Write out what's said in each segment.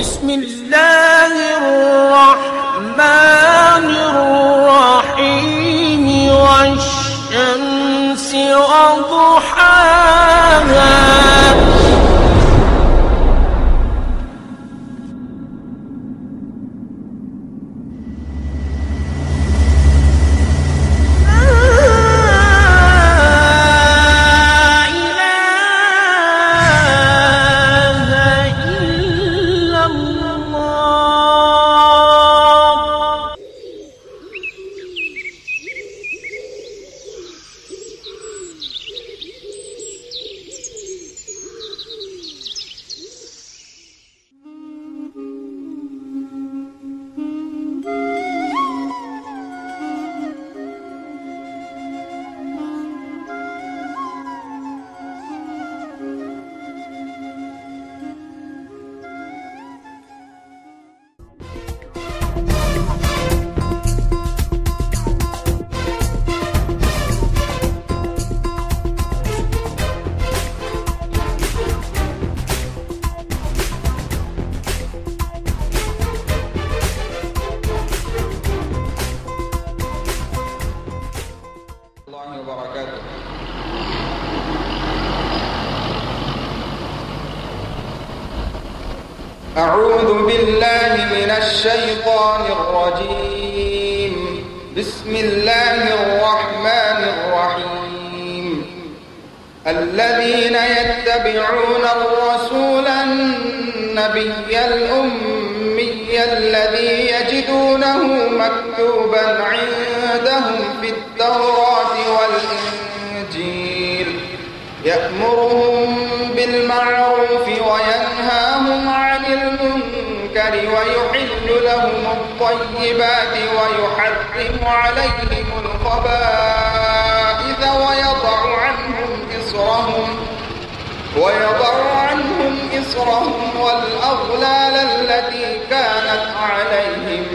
بسم الله الرحمن الشيطان الرجيم. بسم الله الرحمن الرحيم. الذين يتبعون الرسول النبي الأمي الذي يجدونه مكتوبا عندهم في التوراة والإنجيل. يأمرهم بالمعروف عن المنكر ويحل لهم الطيبات ويحرم عليهم الخبائث ويضع عنهم إصرهم ويضع عنهم إصرهم والأغلال التي كانت عليهم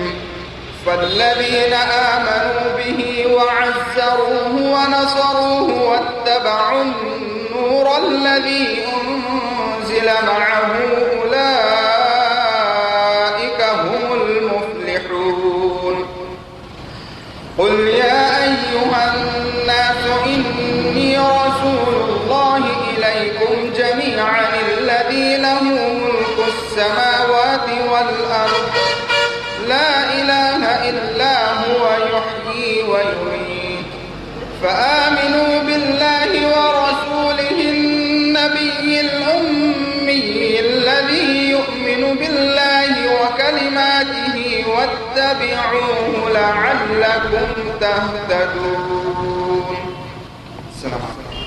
فالذين آمنوا به وعزروه ونصروه واتبعوا النور الذي أنزل معه جميعا الذي له ملك السماوات والأرض. لا إله إلا هو يحيي ويميت. فآمنوا بالله ورسوله النبي الأمي الذي يؤمن بالله وكلماته واتبعوه لعلكم تهتدون. السلام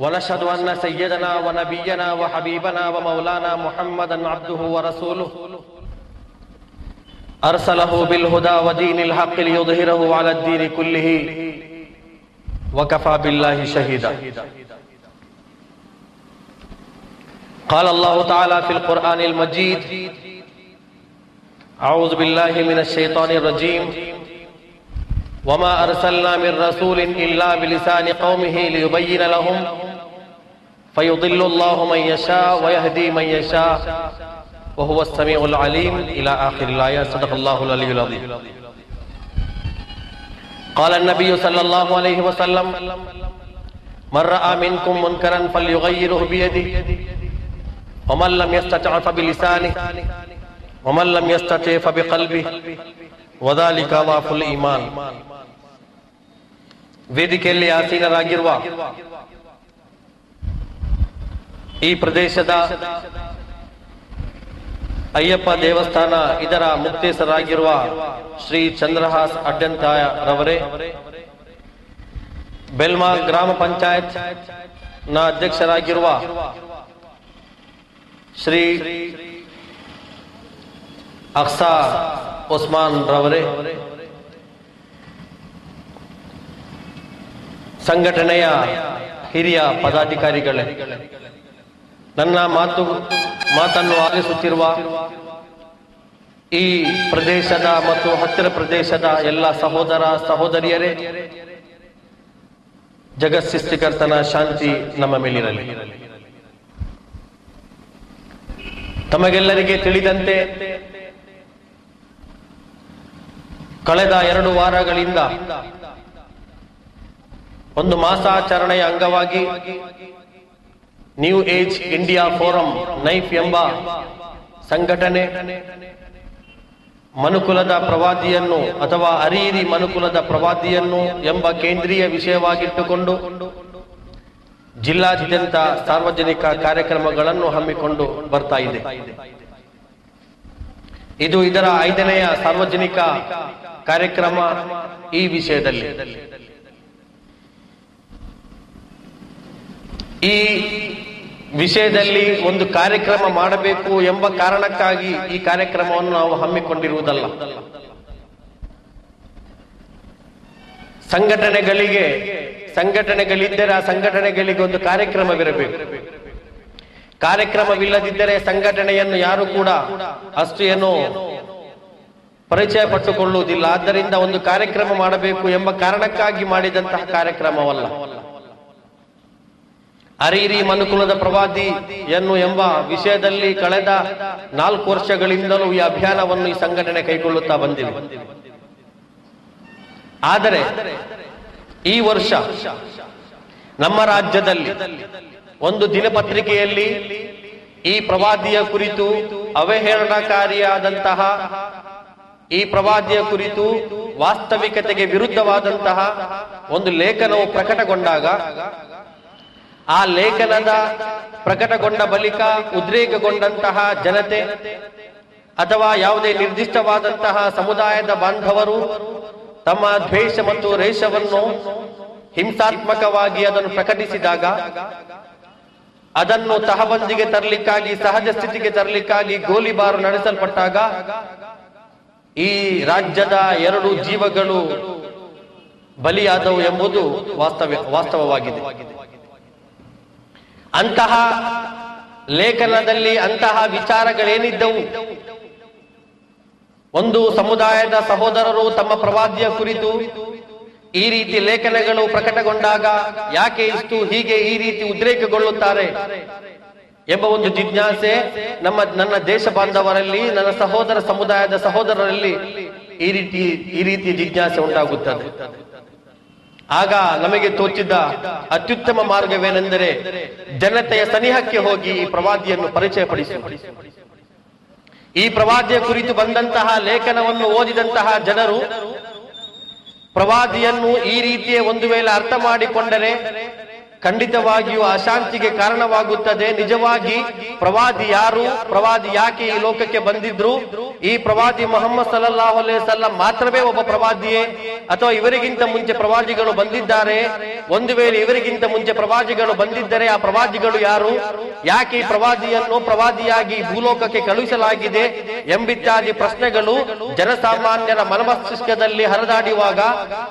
ونشهد أن سيدنا ونبينا وحبيبنا ومولانا محمدا عبده ورسوله. أرسله بالهدى ودين الحق ليظهره على الدين كله. وكفى بالله شهيدا. قال الله تعالى في القرآن المجيد أعوذ بالله من الشيطان الرجيم. وما أرسلنا من رسول إلا بلسان قومه ليبين لهم فيضل الله من يشاء ويهدي من يشاء وهو السميع العليم إلى آخر الآية. صدق الله العلي العظيم. قال النبي صلى الله عليه وسلم، من رأى منكم منكرا فليغيره بيده. ومن لم يستطع فبلسانه. ومن لم يستطع فبقلبه. وذلك ضعف الإيمان. ويدي کے لیے آسین راگروا. ಈ ಪ್ರದೇಶದ ಅಯ್ಯಪ್ಪ ದೇವಸ್ಥಾನ ಇದರ ಮುಕ್ತೇಸರಾಗಿರುವ ಶ್ರೀ ಚಂದ್ರಹಾಸ್ ಅಡ್ಡಂತಾಯ ರವರೇ ಬೆಲ್ಮಾ ಗ್ರಾಮ ಪಂಚಾಯತ್ನ ಅಧ್ಯಕ್ಷರಾಗಿರುವ ಶ್ರೀ ಅಕ್ಸಾ ಉಸ್ಮಾನ್ ರವರೇ, ಸಂಘಟನೆಯ ಹಿರಿಯ ಪದಾಧಿಕಾರಿಗಳೇ. ನನ್ನ ಮಾತು, ಮಾತನ್ನು ಆಲಿಸುತ್ತಿರುವ ಈ ಪ್ರದೇಶದ ಮತ್ತು ಹತ್ತಿರ ಪ್ರದೇಶದ ಎಲ್ಲ ಸಹೋದರ ಸಹೋದರಿಯರೇ, ಜಗತ್ಸೃಷ್ಟಿಕರ್ತನ ಶಾಂತಿ ನಮ್ಮ ಮೇಲಿರಲಿ. ತಮಗೆಲ್ಲರಿಗೆ ತಿಳಿದಂತೆ, ಕಳೆದ ಎರಡು ವಾರಗಳಿಂದ ಒಂದು ಮಾಸಾಚರಣೆಯ ಅಂಗವಾಗಿ new age India forum knife ಎಂಬ ಸಂಘಟನೆ. ಮನುಕುಲದ ಪ್ರವಾದಿಯನ್ನು ಅಥವಾ ಅರಿಯಿರಿ ಮನುಕುಲದ ಪ್ರವಾದಿಯನ್ನು ಎಂಬ ಕೇಂದ್ರೀಯ ವಿಷಯವಾಗಿಟ್ಟುಕೊಂಡು ಜಿಲ್ಲಾದ್ಯಂತ ಸಾರ್ವಜನಿಕ ಕಾರ್ಯಕ್ರಮಗಳನ್ನು ಹಮ್ಮಿಕೊಂಡು ಬರ್ತಾ ಇದೆ. ಇದು ಇದರ ಐದನೆಯ ಸಾರ್ವಜನಿಕ ಕಾರ್ಯಕ್ರಮ ಈ ವಿಷಯದಲ್ಲಿ. ಈ ವಿಷಯದಲ್ಲಿ ಒಂದು ಕಾರ್ಯಕ್ರಮ ಮಾಡಬೇಕು ಎಂಬ ಕಾರಣಕ್ಕಾಗಿ ಈ ಕಾರ್ಯಕ್ರಮವನ್ನು ನಾವು ಹಮ್ಮಿಕೊಂಡಿರುವುದಲ್ಲ. ಸಂಘಟನೆಗಳಿಗೆ, ಸಂಘಟನೆಗಳಿದ್ದರೆ ಆ ಸಂಘಟನೆಗಳಿಗೆ ಒಂದು ಕಾರ್ಯಕ್ರಮವಿರಬೇಕು. ಕಾರ್ಯಕ್ರಮವಿಲ್ಲದಿದ್ದರೆ ಸಂಘಟನೆಯನ್ನು ಯಾರು ಕೂಡ ಅಷ್ಟು ಏನು ಪರಿಚಯ ಪಟ್ಟುಕೊಳ್ಳುವುದಿಲ್ಲ ಆದ್ದರಿಂದ ಒಂದು ಕಾರ್ಯಕ್ರಮ ಮಾಡಬೇಕು ಎಂಬ ಕಾರಣಕ್ಕಾಗಿ ಮಾಡಿದಂತಹ ಕಾರ್ಯಕ್ರಮವಲ್ಲ. ಅರೀರಿ ಮನುಕುಲದ ಪ್ರವಾದಿ ಎನ್ನು ಎಂಬ ವಿಷಯದಲ್ಲಿ ಕಳೆದ ನಾಲ್ಕು ವರ್ಷಗಳಿಂದಲೂ ಈ ಅಭಿಯಾನವನ್ನು ಈ ಸಂಘಟನೆ ಕೈಗೊಳ್ಳುತ್ತಾ ಬಂದಿದೆ. ಆದರೆ ಈ ವರ್ಷ ನಮ್ಮ ರಾಜ್ಯದಲ್ಲಿ ಒಂದು ದಿನಪತ್ರಿಕೆಯಲ್ಲಿ ಈ ಪ್ರವಾದಿಯ ಕುರಿತು ಅವಹೇಳನಕಾರಿಯಾದಂತಹ, ಈ ಪ್ರವಾದಿಯ ಕುರಿತು ವಾಸ್ತವಿಕತೆಗೆ ವಿರುದ್ಧವಾದಂತಹ ಒಂದು ಲೇಖನವು ಪ್ರಕಟಗೊಂಡಾಗ ಆ ಲೇಖನದ ಪ್ರಕಟಗೊಂಡ ಬಳಿಕ ಉದ್ರೇಕಗೊಂಡಂತಹ ಜನತೆ ಅಥವಾ ಯಾವುದೇ ನಿರ್ದಿಷ್ಟವಾದಂತಹ ಸಮುದಾಯದ ಬಾಂಧವರು ತಮ್ಮ ದ್ವೇಷ ಮತ್ತು ರೇಷವನ್ನು ಹಿಂಸಾತ್ಮಕವಾಗಿ ಅದನ್ನು ಪ್ರಕಟಿಸಿದಾಗ ಅದನ್ನು ತಹಬಂದಿಗೆ ತರಲಿಕ್ಕಾಗಿ, ಸಹಜ ಸ್ಥಿತಿಗೆ ತರಲಿಕ್ಕಾಗಿ ಗೋಲಿಬಾರು ನಡೆಸಲ್ಪಟ್ಟಾಗ ಈ ರಾಜ್ಯದ ಎರಡು ಜೀವಗಳು ಬಲಿಯಾದವು ಎಂಬುದು ವಾಸ್ತವ ವಾಸ್ತವವಾಗಿದೆ. ಅಂತಹ ಲೇಖನದಲ್ಲಿ ಅಂತಹ ವಿಚಾರಗಳೇನಿದ್ದವು? ಒಂದು ಸಮುದಾಯದ ಸಹೋದರರು ತಮ್ಮ ಪ್ರವಾದಿಯ ಕುರಿತು ಈ ರೀತಿ ಲೇಖನಗಳು ಪ್ರಕಟಗೊಂಡಾಗ ಯಾಕೆ ಇಷ್ಟು ಹೀಗೆ ಈ ರೀತಿ ಉದ್ರೇಕಗೊಳ್ಳುತ್ತಾರೆ ಎಂಬ ಒಂದು ಜಿಜ್ಞಾಸೆ ನಮ್ಮ ನನ್ನ ದೇಶ ಬಾಂಧವರಲ್ಲಿ, ನನ್ನ ಸಹೋದರ ಸಮುದಾಯದ ಸಹೋದರರಲ್ಲಿ ಈ ರೀತಿ ಈ ರೀತಿ ಜಿಜ್ಞಾಸೆ ಉಂಟಾಗುತ್ತದೆ. ಆಗ ನಮಗೆ ತೋಚಿದ್ದ ಅತ್ಯುತ್ತಮ ಮಾರ್ಗವೇನೆಂದರೆ ಜನತೆಯ ಸನಿಹಕ್ಕೆ ಹೋಗಿ ಈ ಪ್ರವಾದಿಯನ್ನು ಪರಿಚಯಪಡಿಸುವ ಈ ಪ್ರವಾದಿಯ ಕುರಿತು ಬಂದಂತಹ ಲೇಖನವನ್ನು ಓದಿದಂತಹ ಜನರು ಪ್ರವಾದಿಯನ್ನು ಈ ರೀತಿಯ ಒಂದು ವೇಳೆ ಅರ್ಥ ಮಾಡಿಕೊಂಡರೆ ಖಂಡಿತವಾಗಿಯೂ ಅಶಾಂತಿಗೆ ಕಾರಣವಾಗುತ್ತದೆ. ನಿಜವಾಗಿ ಪ್ರವಾದಿ ಯಾರು? ಪ್ರವಾದಿ ಯಾಕೆ ಈ ಲೋಕಕ್ಕೆ ಬಂದಿದ್ರು? ಈ ಪ್ರವಾದಿ ಮೊಹಮ್ಮದ್ ಸಲ್ಲಲ್ಲಾಹು ಸಲ್ಲಂ ಮಾತ್ರವೇ ಒಬ್ಬ ಪ್ರವಾದಿಯೇ? ಅಥವಾ ಇವರಿಗಿಂತ ಮುಂಚೆ ಪ್ರವಾದಿಗಳು ಬಂದಿದ್ದಾರೆ? ಒಂದು ವೇಳೆ ಇವರಿಗಿಂತ ಮುಂಚೆ ಪ್ರವಾದಿಗಳು ಬಂದಿದ್ದರೆ ಆ ಪ್ರವಾದಿಗಳು ಯಾರು? ಯಾಕೆ ಈ ಪ್ರವಾದಿಯನ್ನು ಪ್ರವಾದಿಯಾಗಿ ಭೂಲೋಕಕ್ಕೆ ಕಳುಹಿಸಲಾಗಿದೆ ಎಂಬಿತ್ಯಾದಿ ಪ್ರಶ್ನೆಗಳು ಜನಸಾಮಾನ್ಯರ ಮನಮಸ್ತಿಷ್ಕದಲ್ಲಿ ಹರಿದಾಡುವಾಗ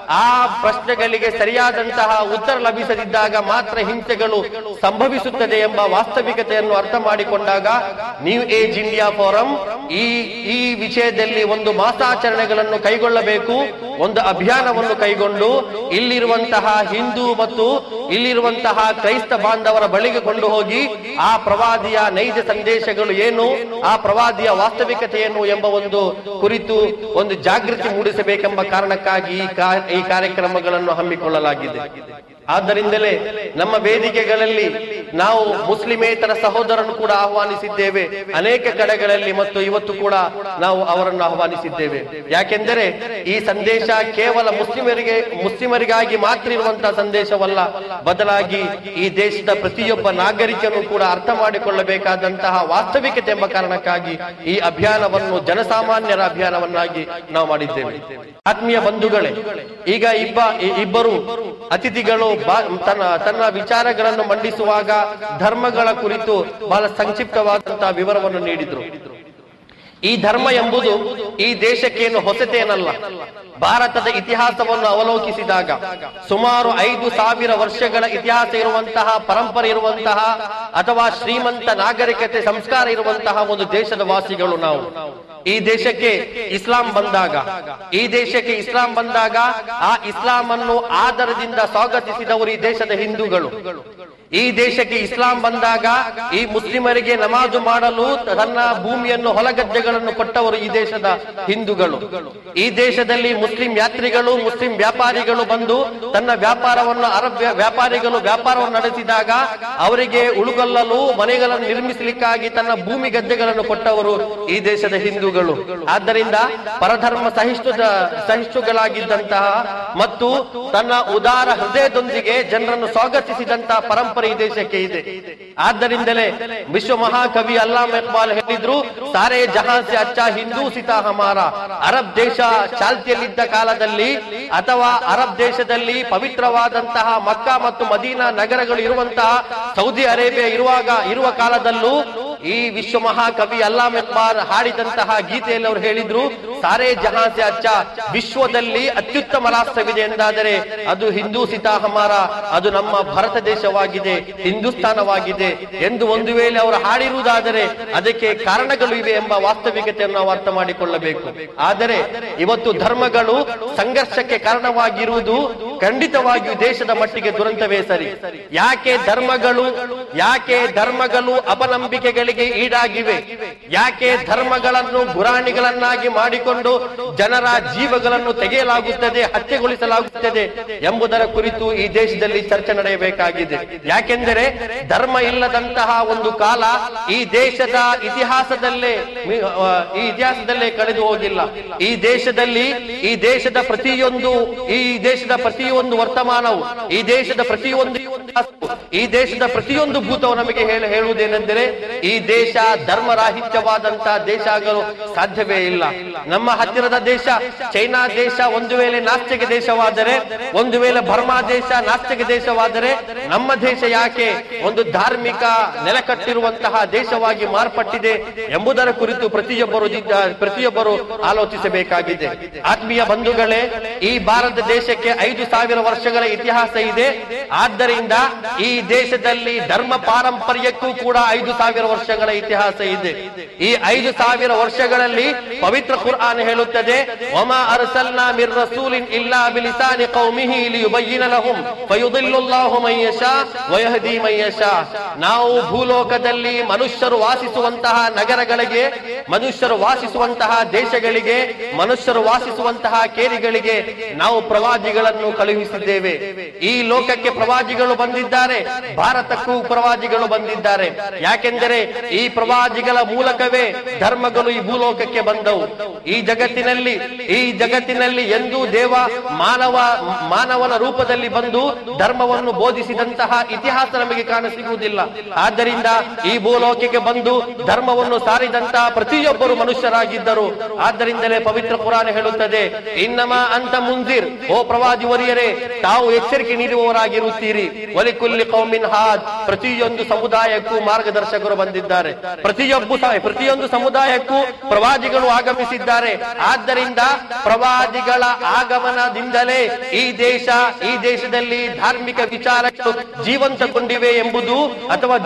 ಆ ಪ್ರಶ್ನೆಗಳಿಗೆ ಸರಿಯಾದಂತಹ ಉತ್ತರ ಲಭಿಸದಿದ್ದಾಗ ಮಾತ್ರ ಹಿಂಸೆಗಳು ಸಂಭವಿಸುತ್ತದೆ ಎಂಬ ವಾಸ್ತವಿಕತೆಯನ್ನು ಅರ್ಥ ಮಾಡಿಕೊಂಡಾಗ ನ್ಯೂ ಏಜ್ ಇಂಡಿಯಾ ಫೋರಂ ಈ ಈ ವಿಷಯದಲ್ಲಿ ಒಂದು ಮಾಸಾಚರಣೆಗಳನ್ನು ಕೈಗೊಳ್ಳಬೇಕು, ಒಂದು ಅಭಿಯಾನವನ್ನು ಕೈಗೊಂಡು ಇಲ್ಲಿರುವಂತಹ ಹಿಂದೂ ಮತ್ತು ಇಲ್ಲಿರುವಂತಹ ಕ್ರೈಸ್ತ ಬಾಂಧವರ ಬಳಿಗೆ ಕೊಂಡು ಹೋಗಿ ಆ ಪ್ರವಾದಿಯ ನೈಜ ಸಂದೇಶಗಳು ಏನು, ಆ ಪ್ರವಾದಿಯ ವಾಸ್ತವಿಕತೆಯನ್ನು ಎಂಬ ಒಂದು ಕುರಿತು ಒಂದು ಜಾಗೃತಿ ಮೂಡಿಸಬೇಕೆಂಬ ಕಾರಣಕ್ಕಾಗಿ ಈ ಕಾರ್ಯಕ್ರಮಗಳನ್ನು ಹಮ್ಮಿಕೊಳ್ಳಲಾಗಿದೆ. ಆದ್ದರಿಂದಲೇ ನಮ್ಮ ವೇದಿಕೆಗಳಲ್ಲಿ ನಾವು ಮುಸ್ಲಿಮೇತರ ಸಹೋದರನ್ನು ಕೂಡ ಆಹ್ವಾನಿಸಿದ್ದೇವೆ. ಅನೇಕ ಕಡೆಗಳಲ್ಲಿ ಮತ್ತು ಇವತ್ತು ಕೂಡ ನಾವು ಅವರನ್ನು ಆಹ್ವಾನಿಸಿದ್ದೇವೆ. ಯಾಕೆಂದರೆ ಈ ಸಂದೇಶ ಕೇವಲ ಮುಸ್ಲಿಮರಿಗೆ, ಮುಸ್ಲಿಮರಿಗಾಗಿ ಮಾತ್ರ ಇರುವಂತಹ ಸಂದೇಶವಲ್ಲ. ಬದಲಾಗಿ ಈ ದೇಶದ ಪ್ರತಿಯೊಬ್ಬ ನಾಗರಿಕನು ಕೂಡ ಅರ್ಥ ಮಾಡಿಕೊಳ್ಳಬೇಕಾದಂತಹ ವಾಸ್ತವಿಕತೆ ಎಂಬ ಕಾರಣಕ್ಕಾಗಿ ಈ ಅಭಿಯಾನವನ್ನು, ಜನಸಾಮಾನ್ಯರ ಅಭಿಯಾನವನ್ನಾಗಿ ನಾವು ಮಾಡಿದ್ದೇವೆ. ಆತ್ಮೀಯ ಬಂಧುಗಳೇ, ಈಗ ಇಬ್ಬ, ಇಬ್ಬರು ಅತಿಥಿಗಳು ತನ್ನ ತನ್ನ ವಿಚಾರಗಳನ್ನು ಮಂಡಿಸುವಾಗ ಧರ್ಮಗಳ ಕುರಿತು ಬಹಳ ಸಂಕ್ಷಿಪ್ತವಾದಂತಹ ವಿವರವನ್ನು ನೀಡಿದ್ರು. ಈ ಧರ್ಮ ಎಂಬುದು ಈ ದೇಶಕ್ಕೇನು ಹೊಸತೇನಲ್ಲ. ಭಾರತದ ಇತಿಹಾಸವನ್ನು ಅವಲೋಕಿಸಿದಾಗ ಸುಮಾರು ಐದು ಸಾವಿರ ವರ್ಷಗಳ ಇತಿಹಾಸ ಇರುವಂತಹ, ಪರಂಪರೆ ಇರುವಂತಹ ಅಥವಾ ಶ್ರೀಮಂತ ನಾಗರಿಕತೆ ಸಂಸ್ಕಾರ ಇರುವಂತಹ ಒಂದು ದೇಶದ ವಾಸಿಗಳು ನಾವು. ಈ ದೇಶಕ್ಕೆ ಇಸ್ಲಾಂ ಬಂದಾಗ, ಈ ದೇಶಕ್ಕೆ ಇಸ್ಲಾಂ ಬಂದಾಗ ಆ ಇಸ್ಲಾಂ ಅನ್ನು ಆಧಾರದಿಂದ ಸ್ವಾಗತಿಸಿದವರು ಈ ದೇಶದ ಹಿಂದೂಗಳು. ಈ ದೇಶಕ್ಕೆ ಇಸ್ಲಾಂ ಬಂದಾಗ ಈ ಮುಸ್ಲಿಮರಿಗೆ ನಮಾಜು ಮಾಡಲು ತನ್ನ ಭೂಮಿಯನ್ನು, ಹೊಲಗದ್ದೆಗಳನ್ನು ಕೊಟ್ಟವರು ಈ ದೇಶದ ಹಿಂದೂಗಳು. ಈ ದೇಶದಲ್ಲಿ ಮುಸ್ಲಿಂ ಯಾತ್ರಿಗಳು, ಮುಸ್ಲಿಂ ವ್ಯಾಪಾರಿಗಳು ಬಂದು ತನ್ನ ವ್ಯಾಪಾರವನ್ನು, ಅರಬ್ ವ್ಯಾಪಾರಿಗಳು ವ್ಯಾಪಾರವನ್ನು ನಡೆಸಿದಾಗ ಅವರಿಗೆ ಉಳುಗೊಲ್ಲಲು, ಮನೆಗಳನ್ನು ನಿರ್ಮಿಸಲಿಕ್ಕಾಗಿ ತನ್ನ ಭೂಮಿ ಗದ್ದೆಗಳನ್ನು ಕೊಟ್ಟವರು ಈ ದೇಶದ ಹಿಂದೂಗಳು. ಆದ್ದರಿಂದ ಪರಧರ್ಮ ಸಹಿಷ್ಣು ಸಹಿಷ್ಣುಗಳಾಗಿದ್ದಂತಹ ಮತ್ತು ತನ್ನ ಉದಾರ ಹೃದಯದೊಂದಿಗೆ ಜನರನ್ನು ಸ್ವಾಗತಿಸಿದಂತಹ ಪರಂಪರೆ ಈ ದೇಶಕ್ಕೆ ಇದೆ. ಆದ್ದರಿಂದಲೇ ವಿಶ್ವ ಮಹಾಕವಿ ಅಲ್ಲಾಮ್ ಇಕ್ಬಾಲ್ ಹೇಳಿದ್ರು, ಸಾರೇ ಜಹಾನ್ ಸೆ ಅಚ್ಚಾ ಹಿಂದೂ ಸಿತಾ ಹಮಾರ. ಅರಬ್ ದೇಶ ಚಾಲ್ತಿಯಲ್ಲಿದ್ದ ಕಾಲದಲ್ಲಿ ಅಥವಾ ಅರಬ್ ದೇಶದಲ್ಲಿ ಪವಿತ್ರವಾದಂತಹ ಮಕ್ಕಾ ಮತ್ತು ಮದೀನಾ ನಗರಗಳು ಇರುವಂತಹ ಸೌದಿ ಅರೇಬಿಯಾ ಇರುವಾಗ, ಇರುವ ಕಾಲದಲ್ಲೂ ಈ ವಿಶ್ವ ಮಹಾಕವಿ ಅಲ್ಲಾ ಇಕ್ಬಾಲ್ ಹಾಡಿದಂತಹ ಗೀತೆಯಲ್ಲಿ ಅವರು ಹೇಳಿದ್ರು, ಸಾರೇ ಜಹಾನ್ ಸೆ ಅಚ್ಚಾ, ವಿಶ್ವದಲ್ಲಿ ಅತ್ಯುತ್ತಮ ರಾಷ್ಟ್ರವಿದೆ ಎಂದಾದರೆ ಅದು ಹಿಂದೂ ಸಿತಾಹಮಾರ, ಅದು ನಮ್ಮ ಭಾರತ ದೇಶವಾಗಿದೆ, ಹಿಂದೂಸ್ತಾನವಾಗಿದೆ ಎಂದು ಒಂದು ವೇಳೆ ಅವರು ಹಾಡಿರುವುದಾದರೆ ಅದಕ್ಕೆ ಕಾರಣಗಳು ಇವೆ ಎಂಬ ವಾಸ್ತವಿಕತೆಯನ್ನು ನಾವು ಅರ್ಥ ಮಾಡಿಕೊಳ್ಳಬೇಕು. ಆದರೆ ಇವತ್ತು ಧರ್ಮಗಳು ಸಂಘರ್ಷಕ್ಕೆ ಕಾರಣವಾಗಿರುವುದು ಖಂಡಿತವಾಗಿಯೂ ದೇಶದ ಮಟ್ಟಿಗೆ ದುರಂತವೇ ಸರಿ. ಯಾಕೆ ಧರ್ಮಗಳು ಯಾಕೆ ಧರ್ಮಗಳು ಅಪನಂಬಿಕೆಗಳಿಗೆ ಈಡಾಗಿವೆ. ಯಾಕೆ ಧರ್ಮಗಳನ್ನು ಗುರಾಣಿಗಳನ್ನಾಗಿ ಮಾಡಿಕೊಂಡು ಜನರ ಜೀವಗಳನ್ನು ತೆಗೆಯಲಾಗುತ್ತದೆ, ಹತ್ಯೆಗೊಳಿಸಲಾಗುತ್ತದೆ ಎಂಬುದರ ಕುರಿತು ಈ ದೇಶದಲ್ಲಿ ಚರ್ಚೆ ನಡೆಯಬೇಕಾಗಿದೆ. ಯಾಕೆಂದರೆ ಧರ್ಮ ಇಲ್ಲದಂತಹ ಒಂದು ಕಾಲ ಈ ದೇಶದ ಇತಿಹಾಸದಲ್ಲೇ ಈ ಇತಿಹಾಸದಲ್ಲೇ ಕಳೆದು ಹೋಗಿಲ್ಲ. ಈ ದೇಶದಲ್ಲಿ, ಈ ದೇಶದ ಪ್ರತಿಯೊಂದು, ಈ ದೇಶದ ಪ್ರತಿಯೊಂದು ವರ್ತಮಾನವು, ಈ ದೇಶದ ಪ್ರತಿಯೊಂದು ಈ ದೇಶದ ಪ್ರತಿಯೊಂದು ಭೂತವು ನಮಗೆ ಹೇಳಿ ಹೇಳುವುದೇನೆಂದರೆ, ಈ ದೇಶ ಧರ್ಮರಾಹಿತ್ಯವಾದಂತಹ ದೇಶ ಆಗಲು ಸಾಧ್ಯವೇ ಇಲ್ಲ. ನಮ್ಮ ಹತ್ತಿರದ ದೇಶ ಚೈನಾ ದೇಶ ಒಂದು ವೇಳೆ ನಾಸ್ತಿಕ ದೇಶವಾದರೆ, ಒಂದು ವೇಳೆ ಬರ್ಮಾ ದೇಶ ನಾಸ್ತಿಕ ದೇಶವಾದರೆ, ನಮ್ಮ ದೇಶ ಯಾಕೆ ಒಂದು ಧಾರ್ಮಿಕ ನೆಲೆಕಟ್ಟಿರುವಂತಹ ದೇಶವಾಗಿ ಮಾರ್ಪಟ್ಟಿದೆ ಎಂಬುದರ ಕುರಿತು ಪ್ರತಿಯೊಬ್ಬರು ಪ್ರತಿಯೊಬ್ಬರು ಆಲೋಚಿಸಬೇಕಾಗಿದೆ. ಆತ್ಮೀಯ ಬಂಧುಗಳೇ, ಈ ಭಾರತ ದೇಶಕ್ಕೆ ಐದು ಸಾವಿರ ವರ್ಷಗಳ ಇತಿಹಾಸ ಇದೆ. ಆದ್ದರಿಂದ ಈ ದೇಶದಲ್ಲಿ ಧರ್ಮ ಪಾರಂಪರ್ಯಕ್ಕೂ ಕೂಡ ಐದು ಸಾವಿರ ವರ್ಷಗಳ ಇತಿಹಾಸ ಇದೆ. ಈ ಐದು ಸಾವಿರ ವರ್ಷಗಳಲ್ಲಿ ಪವಿತ್ರ ಕುರ್ಆನ್ ಹೇಳುತ್ತದೆ ಅರ್ಸಲ್ನಾ ಇಲ್ಲಾ ಬಿಲಿಸಾನಿ ಕೌಮಿಹಿ ನಾವು ಭೂಲೋಕದಲ್ಲಿ ಮನುಷ್ಯರು ವಾಸಿಸುವಂತಹ ನಗರಗಳಿಗೆ, ಮನುಷ್ಯರು ವಾಸಿಸುವಂತಹ ದೇಶಗಳಿಗೆ, ಮನುಷ್ಯರು ವಾಸಿಸುವಂತಹ ಕೇರಿಗಳಿಗೆ ನಾವು ಪ್ರವಾದಿಗಳನ್ನು ಕಳುಹಿಸಿದ್ದೇವೆ. ಈ ಲೋಕಕ್ಕೆ ಪ್ರವಾದಿಗಳು ಬಂದಿದ್ದಾರೆ. ಭಾರತಕ್ಕೂ ಪ್ರವಾದಿಗಳು ಬಂದಿದ್ದಾರೆ. ಯಾಕೆಂದರೆ ಈ ಪ್ರವಾದಿಗಳ ಮೂಲಕವೇ ಧರ್ಮಗಳು ಈ ಭೂಲೋಕಕ್ಕೆ ಬಂದವು. ಈ ಜಗತ್ತಿನಲ್ಲಿ ಈ ಜಗತ್ತಿನಲ್ಲಿ ಎಂದೂ ದೇವ ಮಾನವ, ಮಾನವನ ರೂಪದಲ್ಲಿ ಬಂದು ಧರ್ಮವನ್ನು ಬೋಧಿಸಿದಂತಹ ಇತಿಹಾಸ ನಮಗೆ ಕಾಣಸಿಗುವುದಿಲ್ಲ. ಆದ್ದರಿಂದ ಈ ಭೂಲೋಕಕ್ಕೆ ಬಂದು ಧರ್ಮವನ್ನು ಸಾರಿದಂತಹ ಪ್ರತಿಯೊಬ್ಬರು ಮನುಷ್ಯರಾಗಿದ್ದರು. ಆದ್ದರಿಂದಲೇ ಪವಿತ್ರ ಪುರಾಣ ಹೇಳುತ್ತದೆ, ಇನ್ನಮ ಅಂತ ಮುಂದಿರ್, ಓ ಪ್ರವಾದಿ ತಾವು ಎಚ್ಚರಿಕೆ ನೀಡುವವರಾಗಿರುತ್ತೀರಿ. ಒಲಿಕುಲ್ಲಿ ಕೌಮಿನ್ ಹಾದ್, ಪ್ರತಿಯೊಂದು ಸಮುದಾಯಕ್ಕೂ ಮಾರ್ಗದರ್ಶಕರು ಬಂದಿದ್ದಾರೆ. ಪ್ರತಿಯೊಬ್ಬ ಪ್ರತಿಯೊಂದು ಸಮುದಾಯಕ್ಕೂ ಪ್ರವಾದಿಗಳು ಆಗಮಿಸಿದ್ದಾರೆ. ಆದ್ದರಿಂದ ಪ್ರವಾದಿಗಳ ಆಗಮನದಿಂದಲೇ ಈ ದೇಶ, ಈ ದೇಶದಲ್ಲಿ ಧಾರ್ಮಿಕ ವಿಚಾರಗಳು ಜೀವಂತಗೊಂಡಿವೆ ಎಂಬುದು ಅಥವಾ